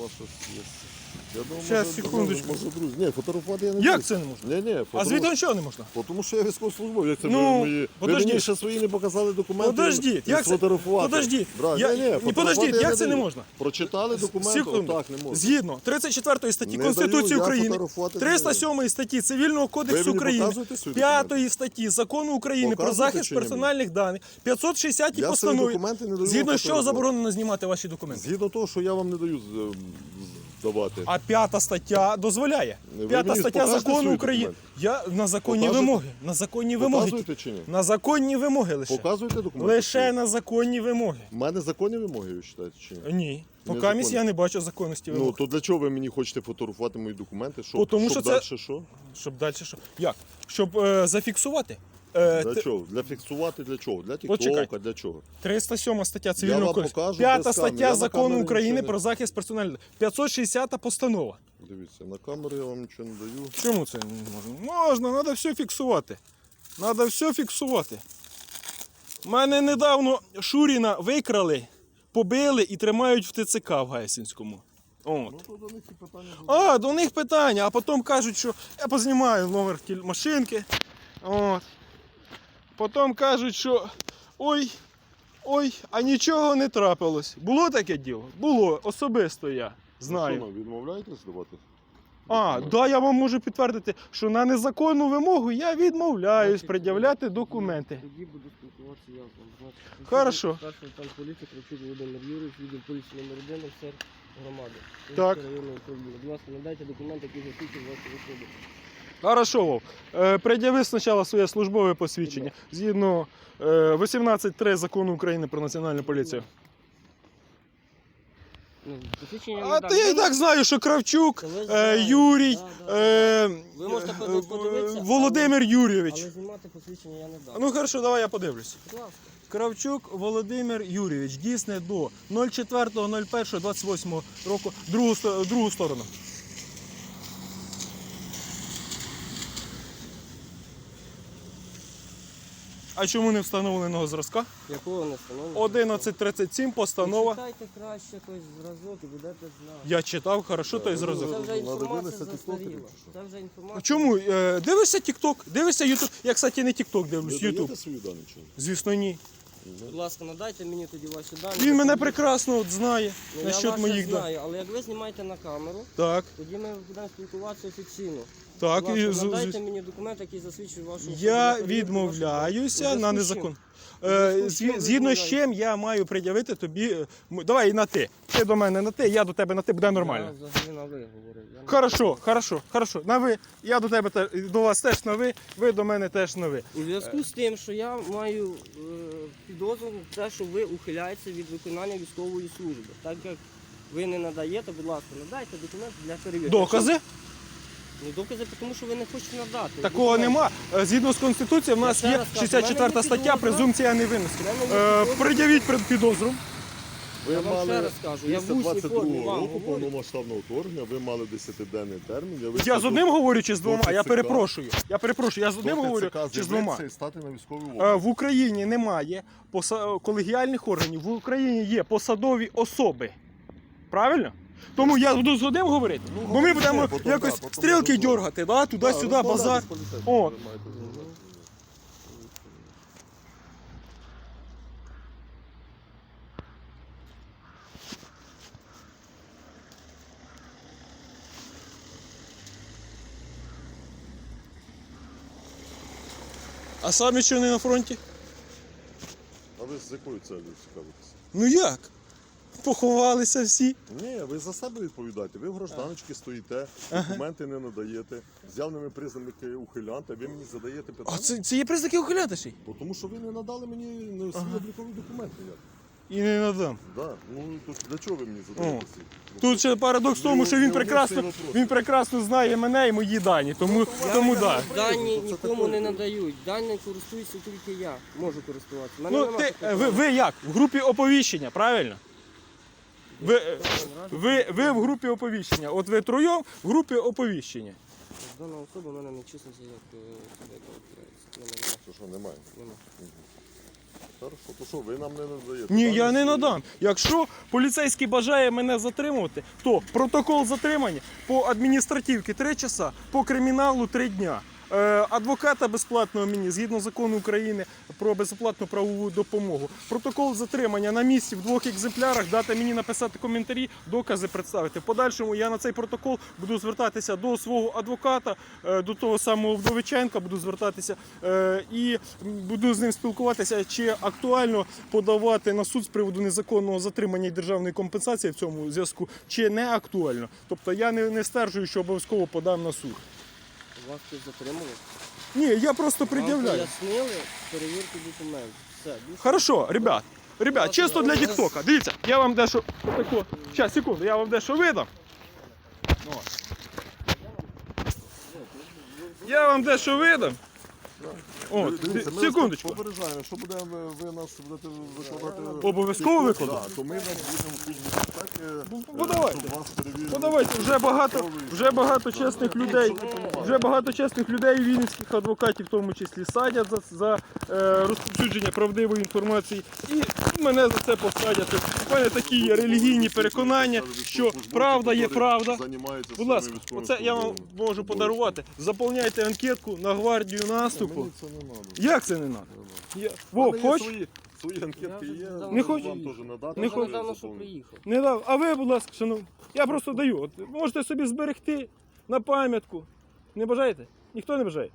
у вас щось є. Я думаю, Щас, може, секундочку. Може, друзі. Ні, фотографувати я не Як буду. це не можна? Ні, ні, А фотограф- звідти нічого не можна? Бо Тому що я військовослужбовець. Це Ну, ви мої. Ви подождіть. мені ще свої не показали документи. Подождіть, як це? сфотографувати. Подождіть. Брат, Я- ні, ні, ні, фотографувати подождіть, я як це не даю. можна? Прочитали документи, Секунду. отак не можна. Згідно 34 статті Не Конституції я України, фотографувати не 307 статті Цивільного Ви кодексу мені України, показуєте свої 5 статті Закону України про Показуєте захист чи ні? персональних даних, 560 Я свої постанові. документи не даю Згідно з чого фотографувати. заборонено знімати ваші документи? Згідно того, що я вам не даю з- здавати. А п'ята стаття дозволяє. Ви П'ята мені стаття покажете закону свої України. документи? Я на законні Показуєте? вимоги. На законні вимоги. Показуєте чи ні? На законні вимоги лише. Показуєте документи? Лише на законні вимоги. У мене законні вимоги, ви вважаєте, чи ні? Ні. Місь я не бачу законності Ну, то для чого ви мені хочете фотографувати мої документи? Щоб, Бо тому щоб що це- далі що? Щоб далі що? Як? Щоб е, зафіксувати. Е, Для т- чого? Для фіксувати для чого? Для Почекай. тіктока, для чого? 307 стаття Я Цивільного вам кодексу. покажу стаття на закону камері України нічого не- про захист персональних. 560 постанова. Дивіться, на камеру я вам нічого не даю. Чому це не можна? Можна, треба все фіксувати. Треба все фіксувати. Мене недавно Шуріна викрали, побили і тримають в ТЦК в Гайсинському. От. Ну, то до них і питання А, до них питання, а потім кажуть, що я познімаю номер тіль- машинки. От. Потім кажуть, що ой, ой, а нічого не трапилось. Було таке діло? Було, особисто я знаю. Що, ви відмовляєтесь здавати? А, да, я вам можу підтвердити, що на незаконну вимогу я відмовляюсь Значить, пред'являти документи. Тоді буду спілкуватися я з вами. Значить, Хорошо. Старший там поліції Кравчук Володимир Юрійович, відділ поліції номер 1 офіцер громади. Так. Будь ласка, надайте документи, які засвідчують вашу особу. Хорошо, Вов. Е, пред'яви спочатку своє службове посвідчення згідно е, 18.3 закону України про національну поліцію. Ну, А то я і так знаю, що Кравчук, е. Юрій, е, Ви можете е, подивитися, Володимир Юрійович. Але знімати посвідчення я не дам. Ну хорошо, давай я подивлюсь. Будь ласка. Кравчук Володимир Юрійович дійсне до 04.01.28 року другу, сто- другу сторону. А чому не встановленого зразка? Якого не встановленого? 11.37 постанова. Читайте краще той зразок і будете знати. Я читав, хорошо той Це зразок. вже інформація застаріла. Це вже інформація. А Чому? Е, Дивишся TikTok, дивишся YouTube. Я, кстати, не TikTok дивлюсь, YouTube. свої дані чи ні? Звісно, ні. Будь ласка, надайте мені тоді ваші дані. Він мене прекрасно от знає Ну, я насчет вас моїх це да. знаю, але як ви знімаєте на камеру, Так, тоді ми будемо спілкуватися офіційно. так. Будь і ласка, з- надайте з- мені документ, який засвідчує вашу. Я перевірку відмовляюся на У зв'язку з незакон. Е, У з чим згі- Згідно з чим я маю пред'явити тобі. е, м- Давай на ти. Ти до мене на ти, я до тебе на ти, буде нормально. Я взагалі на ви говорив. Я не- Хорошо, хорошо, хорошо. На ви. Я до тебе те- до вас теж на ви, ви до мене теж на ви. У зв'язку з тим, що я маю е, підозру в те, що ви ухиляєтеся від виконання військової служби. Так як ви не надаєте, будь ласка, надайте документи для перевірки. Докази? Ну, докази, тому що ви не хочете надати. Такого Документи. нема. Е, Згідно з Конституцією, в Я нас ще є раз кажу, 64 в мене є стаття підозра. презумпція невинності. В мене є Е, підозра. Пред'явіть пред- підозру. Ви Я вам ще раз кажу, я в після усній 22 вам року говорю. повномасштабного вторгнення, ви мали 10-денний термін. Я, Я з одним говорю чи з двома? Я перепрошую. Я перепрошую, я з одним говорю чи з двома. і стати на військовий Е. В Україні немає поса- колегіальних органів, в Україні є посадові особи. Правильно? Тому я буду з одним говорити. Ну, Бо ми говори, будемо потім, якось да, потім стрілки розмовляємо. дергати, да? туди-сюди, Да, базар. з поліцейським, О. ви маєте. А самі що не на фронті? А ви з якою целью цікавитесь? Ну як? Поховалися всі. Ні, ви за себе відповідаєте. Ви в гражданочці стоїте, документи не надаєте, з явними признаками ухилянта, ви мені задаєте питання. А це, це є признаки ухилятиші? Бо Тому що ви не надали мені не свої облікові документи. Як? І не надам. Да. Ну, то для чого ви мені задаєте ці? Тут ще парадокс в тому, що він прекрасно, він прекрасно знає мене і мої дані. Тому, тому да. Дані Ну, нікому не надають. Дані користуюся тільки я. Можу користуватися. Мене Ну, нема ти, такого ви, ви як? В групі оповіщення, правильно? Ви, ви, ви в групі оповіщення. От ви троєм в групі оповіщення. Дана особа в мене не числиться як е, особа, яка відкриється. Мене нема. Що що немає? Нема. Хорошо, то що, ви нам не надаєте? Ні, я не надам. Якщо поліцейський бажає мене затримувати, то протокол затримання по адміністративці 3 часа, по криміналу 3 дня. Е, Адвоката безплатного мені згідно закону України про безоплатну правову допомогу. Протокол затримання на місці в двох екземплярах, дати мені написати коментарі, докази представити. В подальшому я на цей протокол буду звертатися до свого адвоката, е, до того самого Вдовиченка, буду звертатися е, і буду з ним спілкуватися, чи актуально подавати на суд з приводу незаконного затримання і державної компенсації в цьому зв'язку, чи не актуально. Тобто я не стверджую, що обов'язково подам на суд. Вас тут затримали. Ні, я просто Вам пред'являю. пояснили перевірку документів. Все, більше Хорошо, ребят. Ребят, чисто для Тіктока. Дивіться, я вам дещо. Отако. Щас, секунду, я вам дещо видам. О. Я вам дещо видам. Дивіться, ми секундочку. вас Попереджаємо, що буде, ви, ви нас будете викладати. Обов'язково Так, викладати? то ми нас будемо в службі безпеки. Ну, е, подавайте. щоб вас перевірили. Подавайте, вже багато, вже багато чесних людей, вже багато чесних людей, вінницьких адвокатів, в тому числі, садять за, за е, розповсюдження правдивої інформації. І мене за це посадять. У мене такі є релігійні переконання, що правда є правда. Будь ласка, оце я вам можу подарувати. Заповняйте анкетку на гвардію наступу. Як це не треба? Я... У Во, мене є хоч? Свої, анкетки є. Не хочу. Вам теж надати. Не хочу. що приїхав. Не дав. А ви, будь ласка, шановні, я просто даю. От, можете собі зберегти на пам'ятку. Не бажаєте? Ніхто не бажає.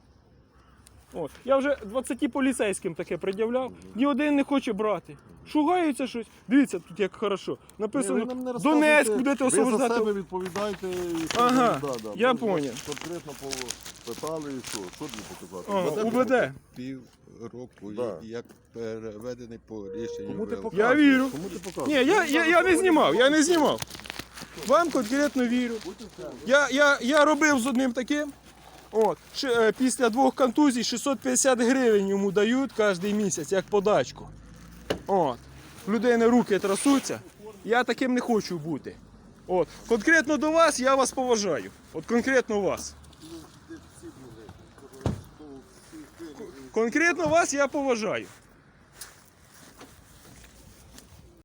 От. Я вже 20 поліцейським таке пред'являв, ні один не хоче брати. Шугаються щось. Дивіться, тут як хорошо. Написано Ні, не Донецьк будете Ви за себе відповідайте. і Ага, да, да. я Ви поняв. Конкретно питали і що? Що тобі показати? О, Веде УБД. пів року, Да. як переведений по рішенню. Кому ти ВЛК. показуєш? Я вірю. Кому ти Ні, показуєш? я, я, я не знімав, я не знімав. Вам конкретно вірю. Я, я, я робив з одним таким. От, е, після двох контузій 650 гривень йому дають кожен місяць, як подачку. От. Людини руки трасуться. Я таким не хочу бути. От. Конкретно до вас я вас поважаю. От конкретно вас. Конкретно вас я поважаю.